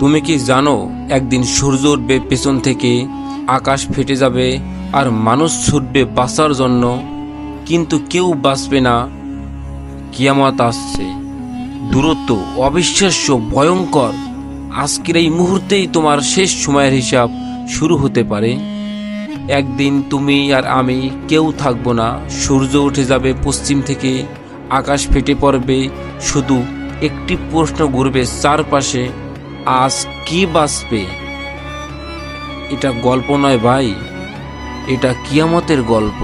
তুমি কি জানো, একদিন সূর্য উঠবে পেছন থেকে, আকাশ ফেটে যাবে আর মানুষ ছুটবে বাঁচার জন্য, কিন্তু কেউ বাঁচবে না। কিয়ামত আসছে। দূরত্ব অবিশ্বাস্য, ভয়ঙ্কর। আজকের এই মুহূর্তেই তোমার শেষ সময়ের হিসাব শুরু হতে পারে। একদিন তুমি আর আমি কেউ থাকব না। সূর্য উঠে যাবে পশ্চিম থেকে, আকাশ ফেটে পড়বে। শুধু একটি প্রশ্ন ঘুরবে চারপাশে। আজ কি বাঁচবে? এটা গল্প নয় ভাই, এটা কিয়ামতের গল্প।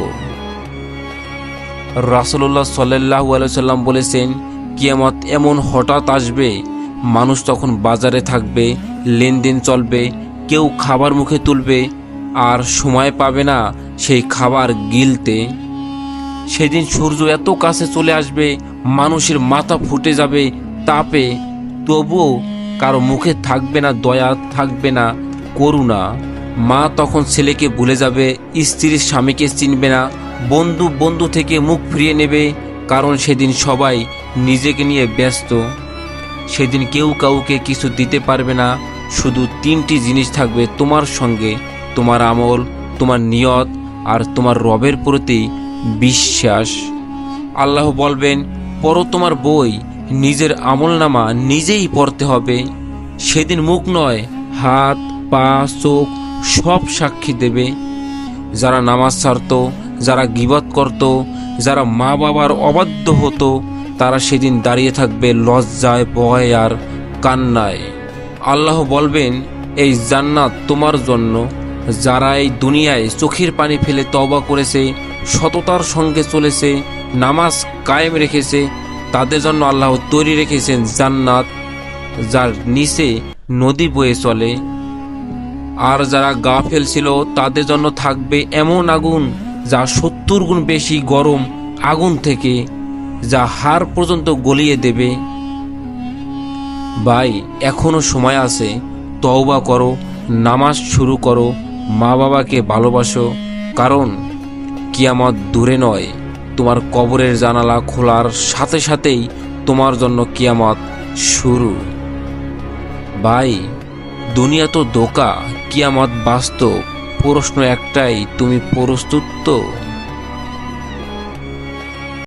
রাসুল্লাহ সাল্লাহু আলাইসাল্লাম বলেছেন, কিয়ামত এমন হঠাৎ আসবে, মানুষ তখন বাজারে থাকবে, লেনদেন চলবে, কেউ খাবার মুখে তুলবে, আর সময় পাবে না সেই খাবার গিলতে। সেদিন সূর্য এত কাছে চলে আসবে, মানুষের মাথা ফুটে যাবে তাপে, তবুও কারও মুখে থাকবে না, দয়া থাকবে না, করুণা। মা তখন ছেলেকে ভুলে যাবে, স্ত্রীর স্বামীকে চিনবে না, বন্ধু বন্ধু থেকে মুখ ফিরিয়ে নেবে, কারণ সেদিন সবাই নিজেকে নিয়ে ব্যস্ত। সেদিন কেউ কাউকে কিছু দিতে পারবে না, শুধু তিনটি জিনিস থাকবে তোমার সঙ্গে, তোমার আমল, তোমার নিয়ত আর তোমার রবের প্রতি বিশ্বাস। আল্লাহ বলবেন, পড়ো তোমার বই নিজের আমলনামা নিজেই পড়তে হবে। সেদিন মুখ নয়, হাত, পা, চোখ সব সাক্ষী দেবে। যারা নামাজ ছাড়ত, যারা গিবত করত, যারা মা বাবার অবাধ্য হতো, তারা সেদিন দাঁড়িয়ে থাকবে লজ্জায়, ভয় আর কান্নায়। আল্লাহ বলবেন, এই জান্নাত তোমার জন্য। যারা এই দুনিয়ায় চোখের পানি ফেলে তবা করেছে, সততার সঙ্গে চলেছে, নামাজ কায়েম রেখেছে তাদের জন্য আল্লাহ তৈরি রেখেছেন জান্নাত, যার নিচে নদী বয়ে চলে। আর যারা গা ফেলছিল তাদের জন্য থাকবে এমন আগুন, যা সত্তর গুণ বেশি গরম আগুন থেকে, যা হাড় পর্যন্ত গলিয়ে দেবে। ভাই, এখনও সময় আছে। তওবা করো, নামাজ শুরু করো মা বাবাকে ভালোবাসো, কারণ কিয়ামত দূরে নয়। তোমার কবরের জানালা খোলার সাথে সাথেই তোমার জন্য কিয়ামত শুরু। ভাই, দুনিয়া তো দোকা কিয়ামত বাস্তব। প্রশ্ন একটাই, তুমি প্রস্তুত তো?